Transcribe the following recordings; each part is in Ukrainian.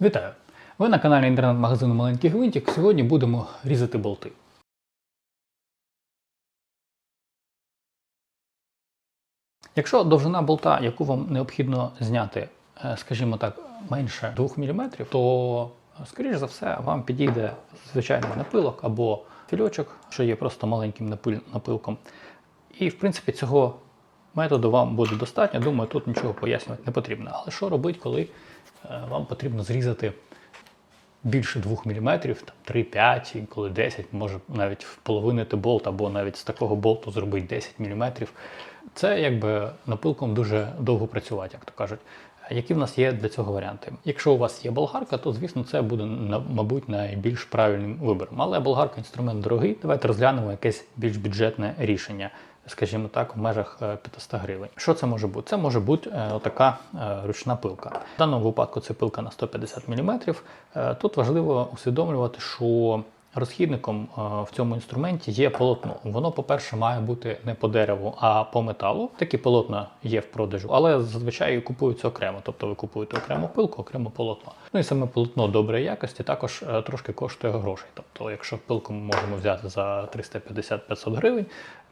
Вітаю! Ви на каналі інтернет-магазину Маленький Гвинтик. Сьогодні будемо різати болти. Якщо довжина болта, яку вам необхідно зняти, е, скажімо так, менше 2 мм, то, скоріш за все, вам підійде звичайний напилок або фільочок, що є просто маленьким напил- напилком. І, в принципі, цього методу вам буде достатньо. Думаю, тут нічого пояснювати не потрібно. Але що робити, коли вам потрібно зрізати більше 2 мм, 3-5, інколи 10, може навіть вполовинити болт, або навіть з такого болту зробити 10 мм. Це якби напилком дуже довго працювати, як то кажуть. Які в нас є для цього варіанти? Якщо у вас є болгарка, то звісно це буде мабуть найбільш правильним вибором. Але болгарка інструмент дорогий. Давайте розглянемо якесь більш бюджетне рішення, скажімо так, в межах е, 500 гривень. Що це може бути? Це може бути е, отака е, ручна пилка. В даному випадку це пилка на 150 мм. Е, Тут важливо усвідомлювати, що Розхідником е, в цьому інструменті є полотно. Воно, по-перше, має бути не по дереву, а по металу. Такі полотна є в продажу, але зазвичай купуються окремо. Тобто ви купуєте окрему пилку, окремо полотно. Ну і саме полотно доброї якості також е, трошки коштує грошей. Тобто, якщо пилку ми можемо взяти за 350-500 гривень,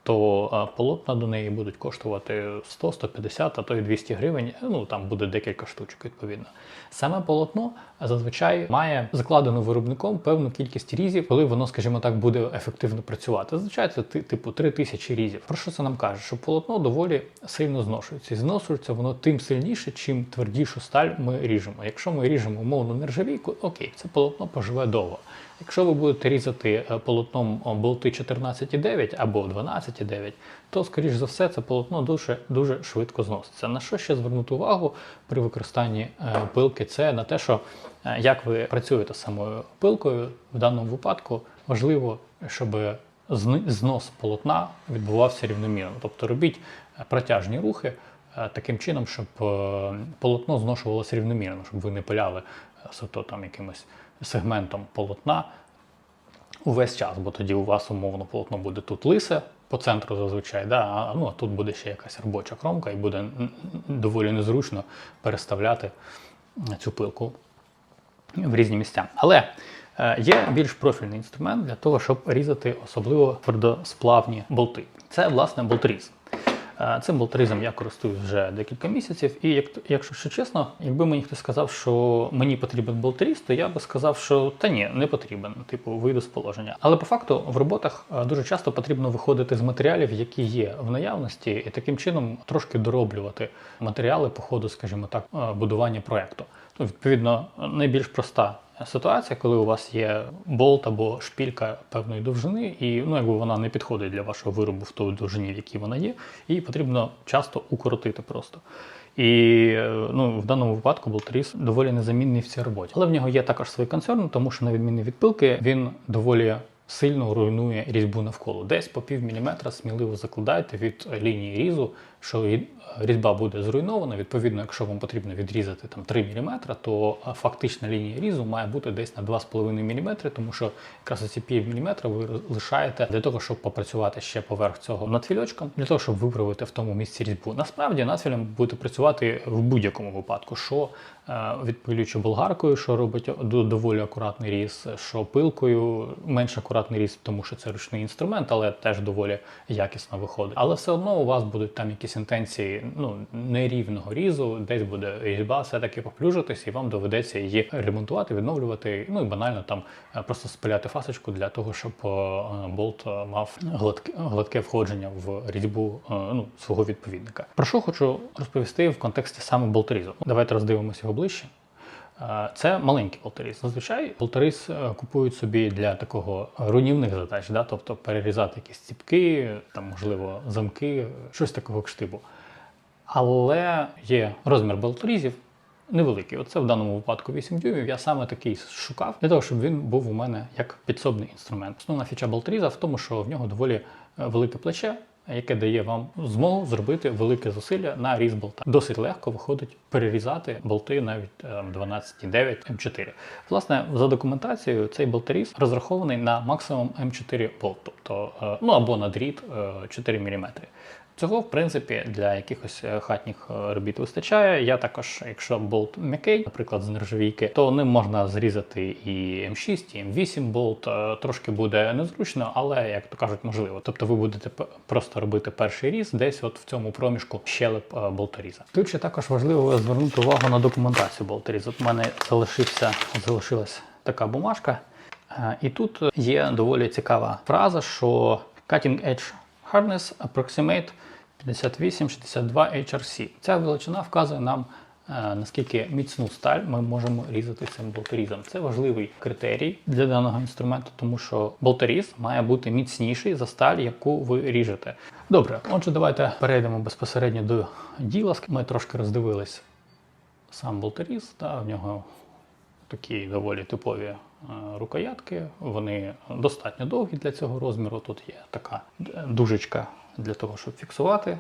то е, полотна до неї будуть коштувати 100, 150, а то й 200 гривень. Ну там буде декілька штучок, відповідно. Саме полотно зазвичай має закладену виробником певну кількість різів, коли воно, скажімо так, буде ефективно працювати. Зазвичай це ти- типу 3000 різів. Про що це нам каже? Що полотно доволі сильно зношується. І зношується воно тим сильніше, чим твердішу сталь ми ріжемо. Якщо ми ріжемо умовно нержавійку, окей, це полотно поживе довго. Якщо ви будете різати е, полотном болти 14,9 або 12,9, то, скоріш за все, це полотно дуже, дуже швидко зноситься. На що ще звернути увагу при використанні е, пилки? Це на те, що е, як ви працюєте з самою пилкою, в даному випадку важливо, щоб знос полотна відбувався рівномірно. Тобто робіть протяжні рухи таким чином, щоб полотно зношувалося рівномірно, щоб ви не пиляли суто там якимось сегментом полотна увесь час, бо тоді у вас умовно полотно буде тут лисе по центру зазвичай, да, а, ну, а тут буде ще якась робоча кромка і буде доволі незручно переставляти цю пилку в різні місця. Але е, є більш профільний інструмент для того, щоб різати особливо твердосплавні болти. Це власне болтріз. Е, Цим болтризом я користуюсь вже декілька місяців, і як, якщо ще чесно, якби мені хтось сказав, що мені потрібен болтріз, то я би сказав, що та ні, не потрібен, типу вийду з положення. Але по факту в роботах е, дуже часто потрібно виходити з матеріалів, які є в наявності, і таким чином трошки дороблювати матеріали по ходу, скажімо так, е, будування проекту. Ну, відповідно, найбільш проста ситуація, коли у вас є болт або шпілька певної довжини, і ну, якби вона не підходить для вашого виробу в той довжині, в якій вона є, її потрібно часто укоротити просто. І е, ну, в даному випадку болтріз доволі незамінний в цій роботі. Але в нього є також свої концерни, тому що на відміну від пилки, він доволі сильно руйнує різьбу навколо. Десь по пів міліметра сміливо закладайте від лінії різу, що різьба буде зруйнована. Відповідно, якщо вам потрібно відрізати там 3 мм, то фактична лінія різу має бути десь на 2,5 мм, тому що якраз ці пів міліметра ви лишаєте для того, щоб попрацювати ще поверх цього над фільочком, для того, щоб виправити в тому місці різьбу. Насправді надфілем будете працювати в будь-якому випадку, що е, відпилюючи болгаркою, що робить доволі акуратний різ, що пилкою менш акуратний різ, тому що це ручний інструмент, але теж доволі якісно виходить. Але все одно у вас будуть там якісь інтенції ну, нерівного різу, десь буде різьба все-таки поплюжитись, і вам доведеться її ремонтувати, відновлювати, ну і банально там е, просто спиляти фасочку для того, щоб е, болт е, мав гладке, гладке входження в різьбу ну, свого відповідника. Про що хочу розповісти в контексті саме болтрізу. Давайте роздивимося його ближче. Це маленький болтеріз. Зазвичай болтеріз е, купують собі для такого руйнівних задач, да? тобто перерізати якісь ціпки, там, можливо, замки, щось такого кштибу. Але є розмір болтерізів невеликий. Оце в даному випадку 8 дюймів. Я саме такий шукав для того, щоб він був у мене як підсобний інструмент. Основна фіча болтеріза в тому, що в нього доволі е, велике плече, яке дає вам змогу зробити велике зусилля на різ болта. Досить легко виходить перерізати болти навіть е, 12,9 М4. Власне, за документацією, цей болтеріз розрахований на максимум М4 болт, тобто е, ну або на дріт е, 4 мм. Цього, в принципі, для якихось е, хатніх е, робіт вистачає. Я також, якщо болт м'який, наприклад, з нержавійки, то ним можна зрізати і М6, і М8 болт. Е, Трошки буде незручно, але як то кажуть, можливо. Тобто ви будете просто робити перший різ десь от в цьому проміжку щелеп болторіза. Тут ще також важливо звернути увагу на документацію болторіза. От у мене залишився, залишилась така бумажка. І тут є доволі цікава фраза, що Cutting Edge Hardness Approximate 5862 HRC. Ця величина вказує нам, е, наскільки міцну сталь ми можемо різати цим болторізом. Це важливий критерій для даного інструменту, тому що болторіз має бути міцніший за сталь, яку ви ріжете. Добре, отже, давайте перейдемо безпосередньо до діла. Ми трошки роздивились сам болторіз, та в нього такі доволі типові рукоятки. Вони достатньо довгі для цього розміру. Тут є така е, дужечка для того, щоб фіксувати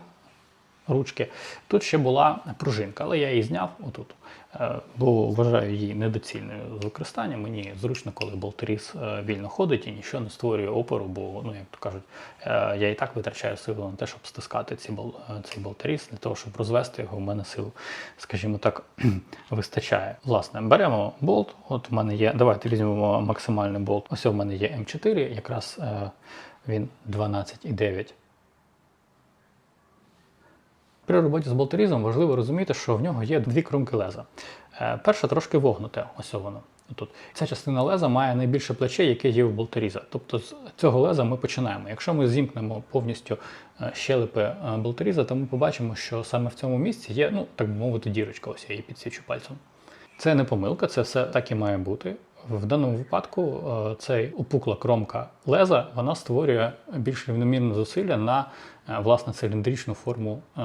ручки. Тут ще була пружинка, але я її зняв отут, е, бо вважаю її недоцільною з використання. Мені зручно, коли болторіз е, вільно ходить і нічого не створює опору, бо, ну, як то кажуть, е, я і так витрачаю силу на те, щоб стискати ці бол- цей болторіз, для того, щоб розвести його, в мене сил, скажімо так, вистачає. Власне, беремо болт. От у мене є. Давайте візьмемо максимальний болт. Ось у мене є М4, якраз він 12,9. При роботі з болторізом важливо розуміти, що в нього є дві кромки леза. Е, Перша трошки вогнуте, ось воно. Тут. Ця частина леза має найбільше плече, яке є у болторіза. Тобто з цього леза ми починаємо. Якщо ми зімкнемо повністю е, щелепи е, болторіза, то ми побачимо, що саме в цьому місці є, ну так би мовити, дірочка. Ось я її підсвічу пальцем. Це не помилка, це все так і має бути. В даному випадку е, цей опукла кромка леза вона створює більш рівномірне зусилля на е, власне циліндричну форму е,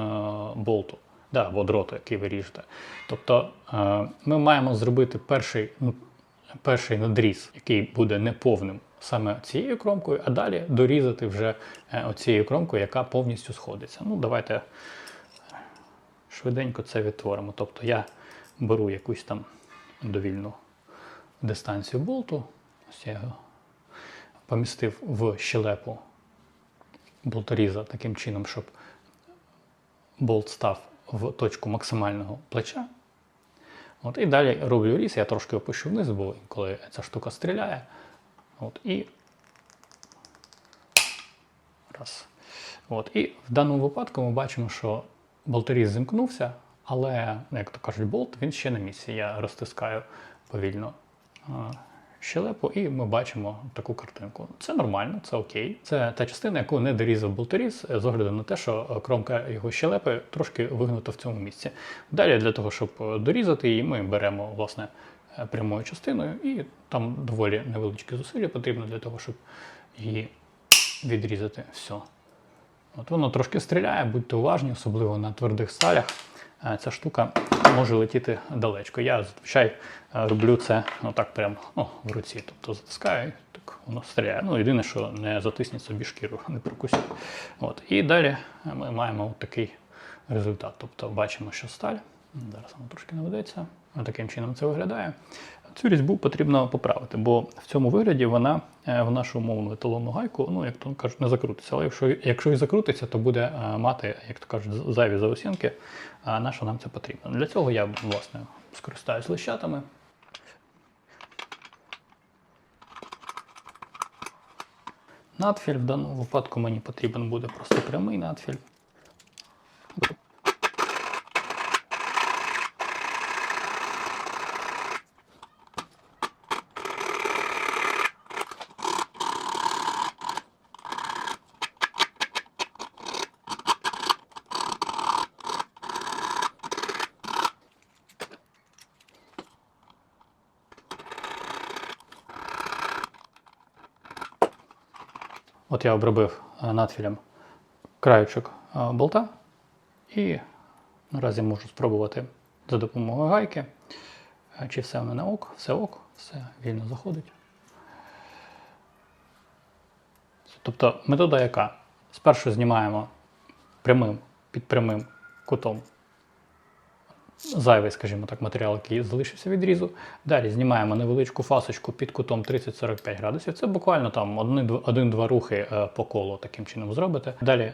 болту да, або дроту, який ви ріжете. Тобто ми маємо зробити перший, ну, перший надріз, який буде неповним саме цією кромкою, а далі дорізати вже оцією кромкою, яка повністю сходиться. Ну, давайте швиденько це відтворимо. Тобто я беру якусь там довільну дистанцію болту. Ось я його помістив в щелепу болторіза таким чином, щоб болт став в точку максимального плеча. От, і далі роблю різ, я трошки опущу вниз, бо коли ця штука стріляє. От, і раз. От, і в даному випадку ми бачимо, що болторіз зімкнувся, але, як то кажуть, болт він ще на місці. Я розтискаю повільно щелепу, і ми бачимо таку картинку. Це нормально, це окей. Це та частина, яку не дорізав болторіз, е, з огляду на те, що е, кромка його щелепи трошки вигнута в цьому місці. Далі для того, щоб е, дорізати її, ми беремо власне прямою частиною, і там доволі невеличкі зусилля потрібно для того, щоб її відрізати. Все. От воно трошки стріляє, будьте уважні, особливо на твердих сталях. Е, Ця штука може летіти далечко. Я зазвичай е, роблю це отак прямо ну, в руці. Тобто затискаю, так воно стріляє. Ну, єдине, що не затисніть собі шкіру, не прокусіть. От. І далі ми маємо такий результат. Тобто бачимо, що сталь. Зараз воно трошки наведеться. Таким чином це виглядає. Цю різьбу потрібно поправити, бо в цьому вигляді вона е, в нашу умовну еталонну гайку, ну як то кажуть, не закрутиться. Але якщо, якщо і закрутиться, то буде е, мати, як то кажуть, зайві заусінки. А на що нам це потрібно? Для цього я власне скористаюсь лищатами. Надфіль в даному випадку мені потрібен буде просто прямий надфіль. От я обробив е, надфілем краючок е, болта і наразі можу спробувати за допомогою гайки, е, чи все в мене ок, все ок, все вільно заходить. Тобто метода яка? Спершу знімаємо прямим під прямим кутом зайвий, скажімо так, матеріал, який залишився від різу. Далі знімаємо невеличку фасочку під кутом 30-45 градусів. Це буквально там один-два рухи е, по колу таким чином зробите. Далі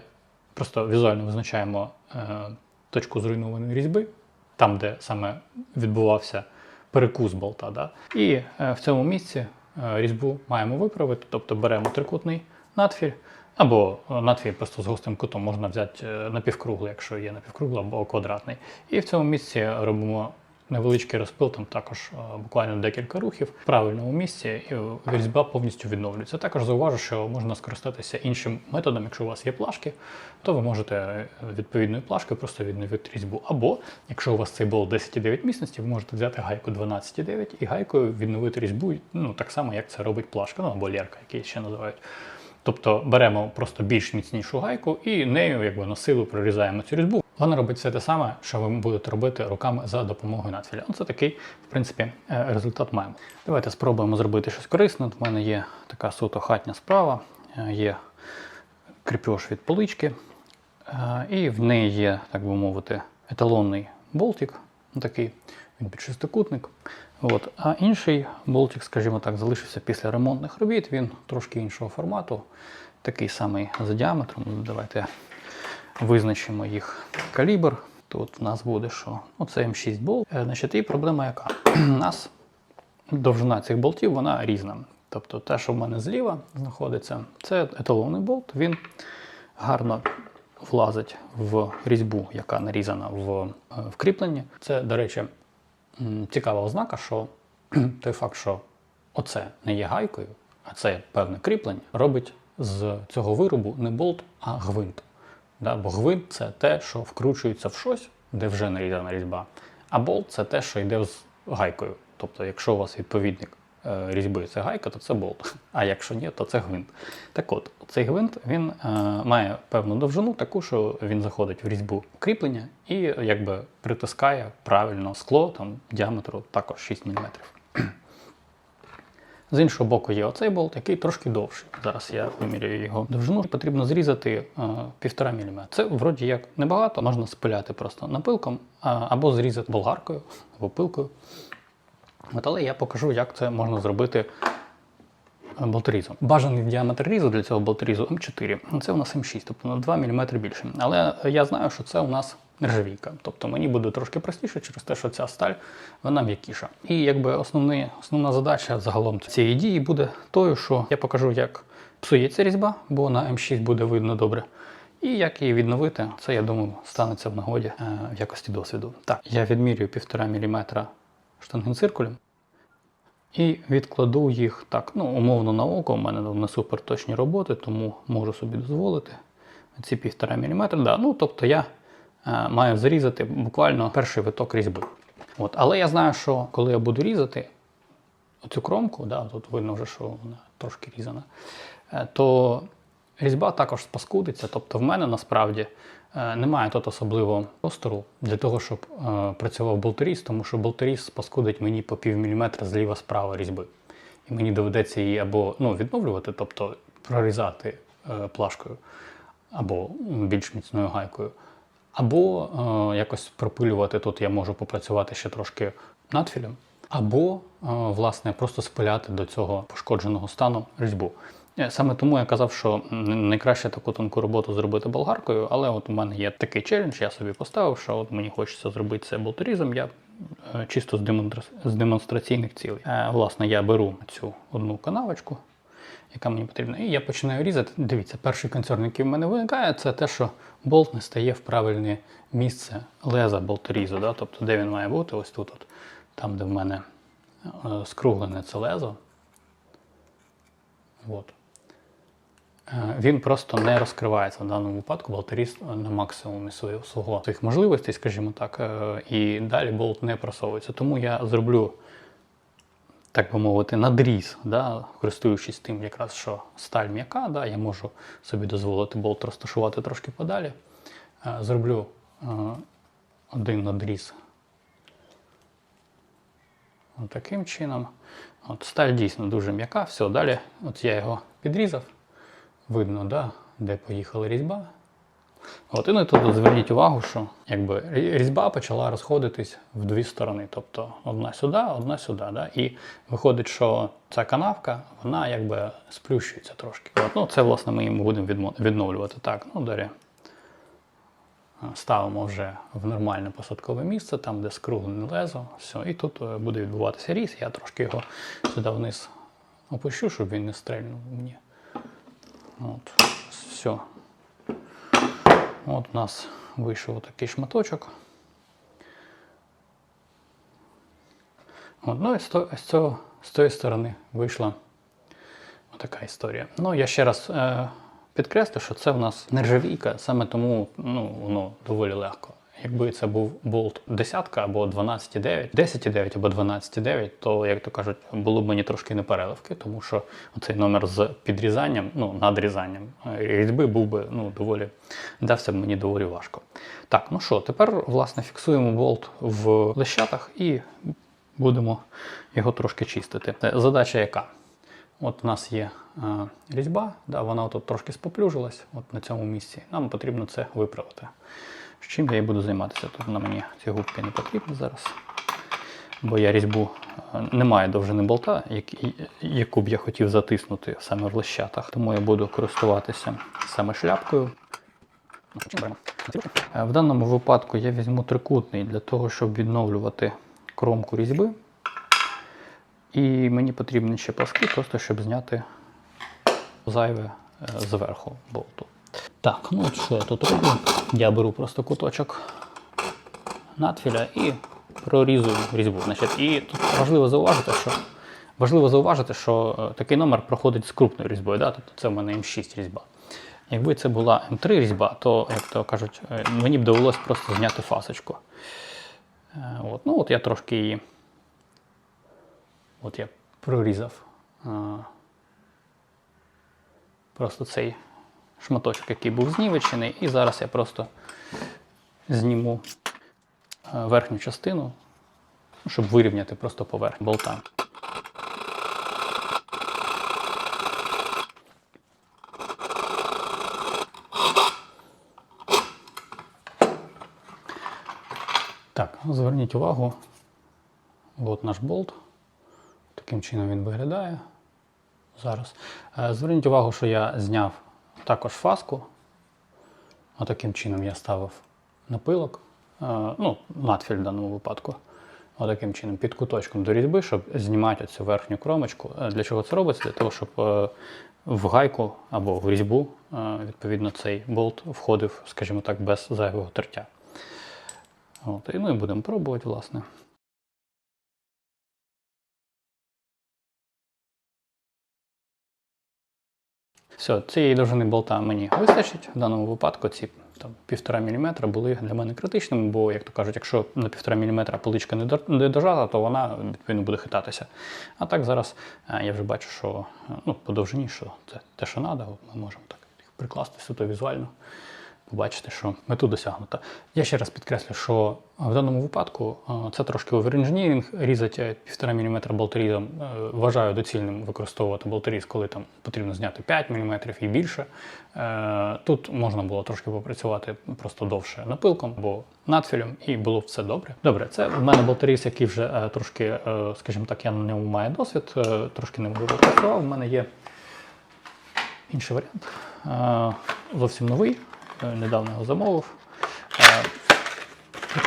просто візуально визначаємо е, точку зруйнованої різьби, там, де саме відбувався перекус болта. Да? І е, в цьому місці різьбу маємо виправити, тобто беремо трикутний надфіль, або надфіль просто з гострим кутом можна взяти е, напівкруглий, якщо є напівкруглий або квадратний. І в цьому місці робимо невеличкий розпил, там також е, буквально декілька рухів в правильному місці, і різьба повністю відновлюється. Також зауважу, що можна скористатися іншим методом, якщо у вас є плашки, то ви можете е, відповідною плашкою просто відновити різьбу. Або якщо у вас цей болт 10,9 міцності, ви можете взяти гайку 12,9 і гайкою відновити різьбу, ну так само, як це робить плашка, ну або лєрка, як ще називають. Тобто беремо просто більш міцнішу гайку і нею якби на силу прорізаємо цю різьбу. Вона робить все те саме, що ви будете робити руками за допомогою надфіля. Ну, це такий, в принципі, е, результат маємо. Давайте спробуємо зробити щось корисне. В мене є така суто хатня справа, е, є кріпеж від полички, е, і в неї є, так би мовити, еталонний болтик, ну, такий, він під шестикутник. От. А інший болтик, скажімо так, залишився після ремонтних робіт. Він трошки іншого формату, такий самий за діаметром. Ну, Давайте визначимо їх калібр. Тут у нас буде що? Ну, це М6 болт. Е, Значить, і проблема яка? У нас довжина цих болтів вона різна. Тобто те, що в мене зліва знаходиться, це еталонний болт. Він гарно влазить в різьбу, яка нарізана в, е, в. Це, до речі, цікава ознака, що той факт, що оце не є гайкою, а це певне кріплення, робить з цього виробу не болт, а гвинт. Да? Бо гвинт це те, що вкручується в щось, де вже нарізана різьба. А болт це те, що йде з гайкою. Тобто, якщо у вас відповідник різьби це гайка, то це болт. А якщо ні, то це гвинт. Так от, цей гвинт він е, має певну довжину, таку, що він заходить в різьбу кріплення і якби притискає правильно скло там, діаметру також 6 мм. З іншого боку є оцей болт, який трошки довший. Зараз я виміряю його довжину. Потрібно зрізати е, 1,5 мм. Це вроді як небагато, можна спиляти просто напилком або зрізати болгаркою або пилкою. От, але я покажу, як це можна зробити е, болторізом. Бажаний діаметр різу для цього болторізу М4. Ну, Це у нас М6, тобто на 2 мм більше. Але я знаю, що це у нас нержавійка. Тобто мені буде трошки простіше через те, що ця сталь вона м'якіша. І якби основний, основна задача загалом цієї дії буде тою, що я покажу, як псується різьба, бо на М6 буде видно добре. І як її відновити, це я думаю станеться в нагоді е, в якості досвіду. Так, я відмірюю 1,5 мм штангенциркулем. І відкладу їх так, ну, умовно на око. У мене не супер точні роботи, тому можу собі дозволити. Ці 1,5 мм. Да. Ну, тобто я е, маю зрізати буквально перший виток різьби. От. Але я знаю, що коли я буду різати оцю кромку, да, тут видно вже, що вона трошки різана, е, то різьба також спаскудиться. Тобто в мене насправді немає тут особливого простору для того, щоб е, працював болторіз, тому що болторіз спаскудить мені по пів міліметра зліва-справа різьби. І мені доведеться її або ну, відновлювати, тобто прорізати е, плашкою, або більш міцною гайкою. Або е, якось пропилювати тут я можу попрацювати ще трошки надфілем, або е, власне просто спиляти до цього пошкодженого стану різьбу. Е, Саме тому я казав, що найкраще таку тонку роботу зробити болгаркою, але от у мене є такий челендж, я собі поставив, що от мені хочеться зробити це болторізом. Я е, чисто з, демонстраційних цілей. Е, власне, я беру цю одну канавочку, яка мені потрібна, і я починаю різати. Дивіться, перший концерн, який в мене виникає, це те, що болт не стає в правильне місце леза болторізу. Да? Тобто, де він має бути, ось тут, от, там, де в мене скруглене це лезо. От. Е, Він просто не розкривається в даному випадку, болтеріст на максимумі свого, своїх можливостей, скажімо так, е, і далі болт не просовується. Тому я зроблю, так би мовити, надріз, да, користуючись тим, якраз що сталь м'яка, да, я можу собі дозволити болт розташувати трошки подалі. Е, Зроблю е, один надріз От таким чином. От сталь дійсно дуже м'яка. Все, далі от я його підрізав. Видно, да, де поїхала різьба. От, і ну, тут зверніть увагу, що якби різьба почала розходитись в дві сторони. Тобто одна сюди, одна сюди. Да? І виходить, що ця канавка, вона якби сплющується трошки. От, ну, це, власне, ми їм будемо відновлювати. Так, ну далі ставимо вже в нормальне посадкове місце, там, де скруглене лезо. Все, і тут е, буде відбуватися різ. Я трошки його сюди вниз опущу, щоб він не стрельнув мені. От, все. От у нас вийшов такий шматочок. От, ну і з, з, цього, з цієї сторони вийшла така історія. Ну, я ще раз е, підкреслю, що це в нас нержавійка, саме тому ну, воно доволі легко. Якби це був болт десятка або 12,9, 10,9 або 12,9, то, як то кажуть, було б мені трошки непереливки, тому що цей номер з підрізанням, ну, надрізанням е, різьби був би ну, доволі, дався б мені доволі важко. Так, ну що, тепер, власне, фіксуємо болт в лещатах і будемо його трошки чистити. Е, Задача яка? От у нас є е, різьба, да, вона тут трошки споплюжилась от на цьому місці. Нам потрібно це виправити. Чим я і буду займатися. Тут на мені ці губки не потрібні зараз. Бо я різьбу е, немає довжини болта, як- яку б я хотів затиснути саме в лещатах. Тому я буду користуватися саме шляпкою. Е, В даному випадку я візьму трикутний для того, щоб відновлювати кромку різьби. І мені потрібні ще паски, просто щоб зняти зайве е, зверху болту. Так, ну от що я тут роблю? Я беру просто куточок надфіля і прорізую різьбу. Значить, і тут важливо зауважити, що важливо зауважити, що е, такий номер проходить з крупною різьбою. Да? Тобто це в мене М6 різьба. Якби це була М3 різьба, то, як то кажуть, е, мені б довелося просто зняти фасочку. Е, От. Ну, от я трошки її От я прорізав просто цей шматочок, який був знівечений, і зараз я просто зніму верхню частину, щоб вирівняти просто поверхню болта. Так, зверніть увагу, от наш болт. Таким чином він виглядає зараз. Е, Зверніть увагу, що я зняв також фаску. Отаким чином я ставив напилок, е, ну, надфіль в даному випадку. Отаким чином, під куточком до різьби, щоб знімати оцю верхню кромочку. Е, Для чого це робиться? Для того, щоб е, в гайку або в різьбу, відповідно, цей болт входив, скажімо так, без зайвого тертя. От, і ми будемо пробувати, власне. Все, цієї довжини болта мені вистачить. В даному випадку ці там, 1,5 мм були для мене критичними, бо, як то кажуть, якщо на 1,5 мм поличка не до- дожата, то вона відповідно буде хитатися. А так зараз е, я вже бачу, що е, ну, по довжині, що це те, що треба, ми можемо так прикласти суто візуально. Побачити, що мету досягнуто. Я ще раз підкреслю, що в даному випадку е, це трошки оверінженірінг. Різати 1,5 мм болторізом е, вважаю доцільним використовувати болторіз, коли там потрібно зняти 5 мм і більше. Е, Тут можна було трошки попрацювати просто довше напилком або надфілем, і було все добре. Добре, це в мене болторіз, який вже е, трошки, е, скажімо так, я на ньому маю досвід, е, трошки ним попрацював. У мене є інший варіант. Е, Зовсім новий. Е, Недавно його замовив.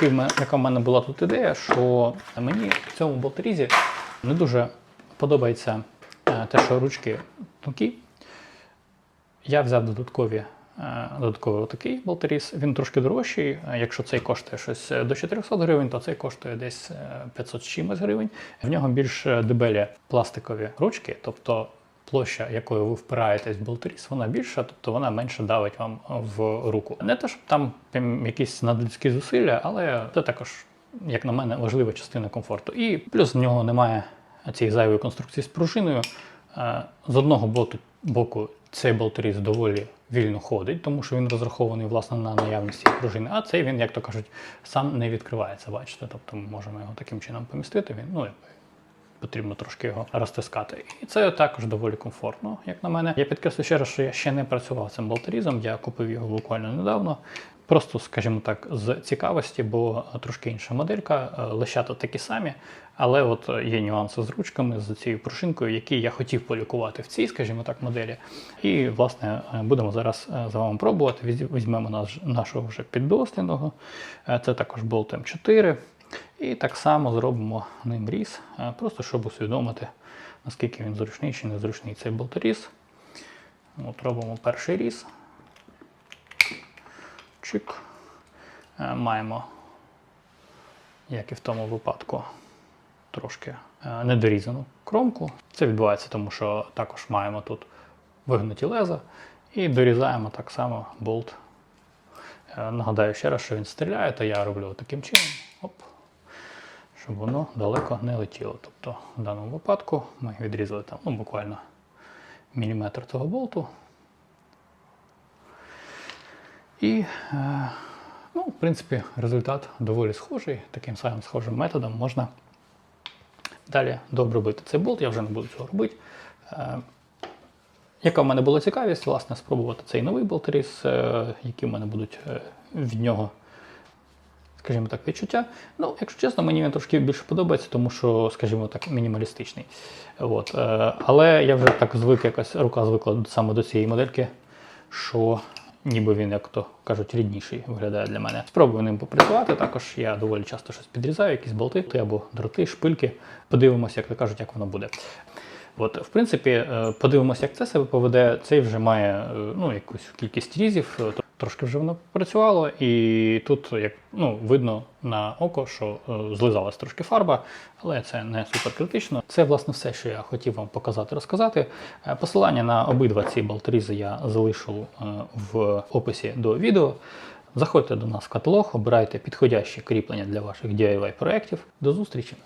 Е, яка в мене була тут ідея, що мені в цьому болторізі не дуже подобається е, те, що ручки тонкі. Я взяв додаткові, додатковий отакий болторіз. Він трошки дорожчий. Якщо цей коштує щось до 400 гривень, то цей коштує десь е, 500 з чимось гривень. В нього більш дебелі пластикові ручки, тобто площа, якою ви впираєтесь в болторіз, вона більша, тобто вона менше давить вам в руку. Не те, щоб там якісь надлюдські зусилля, але це також, як на мене, важлива частина комфорту. І плюс в нього немає цієї зайвої конструкції з пружиною. Е, З одного боку, цей болторіз доволі вільно ходить, тому що він розрахований власне на наявність пружини, а цей він, як то кажуть, сам не відкривається. Бачите, тобто ми можемо його таким чином помістити. Він ну, потрібно трошки його розтискати. І це також доволі комфортно, як на мене. Я підкреслю ще раз, що я ще не працював цим болторізом, я купив його буквально недавно. Просто, скажімо так, з цікавості, бо трошки інша моделька, е, лещата такі самі, але от є нюанси з ручками, з цією пружинкою, які я хотів полікувати в цій, скажімо так, моделі. І, власне, е, будемо зараз е, з вами пробувати. Візьмемо наш, нашого вже піддослідного. Е, Це також болт М4. І так само зробимо ним різ, е, просто щоб усвідомити, наскільки він зручний чи незручний цей болторіз. От робимо перший різ. Чик. Е, Маємо, як і в тому випадку, трошки е, недорізану кромку. Це відбувається, тому що також маємо тут вигнуті леза і дорізаємо так само болт. Нагадаю ще раз, що він стріляє, то я роблю таким чином, оп, щоб воно далеко не летіло. Тобто в даному випадку ми відрізали там ну, буквально міліметр цього болту. І, е, ну, в принципі, результат доволі схожий. Таким самим схожим методом можна далі дообробити цей болт. Я вже не буду цього робити. Е, яка в мене була цікавість, власне, спробувати цей новий болтеріз, е, які в мене будуть від нього, скажімо так, відчуття. Ну, якщо чесно, мені він трошки більше подобається, тому що, скажімо так, мінімалістичний. От. е, Але я вже так звик, якась рука звикла саме до цієї модельки, що ніби він, як то кажуть, рідніший виглядає для мене. Спробую ним попрацювати. Також я доволі часто щось підрізаю, якісь болти або дроти, шпильки. Подивимося, як то кажуть, як воно буде. От, в принципі, е, подивимося, як це себе поведе. Цей вже має е, ну, якусь кількість різів, е, трошки вже воно працювало, і тут як ну, видно на око, що злизалась трошки фарба, але це не супер критично. Це власне все, що я хотів вам показати, розказати. Посилання на обидва ці болторізи я залишу в описі до відео. Заходьте до нас в каталог, обирайте підходящі кріплення для ваших DIY проєктів. До зустрічі!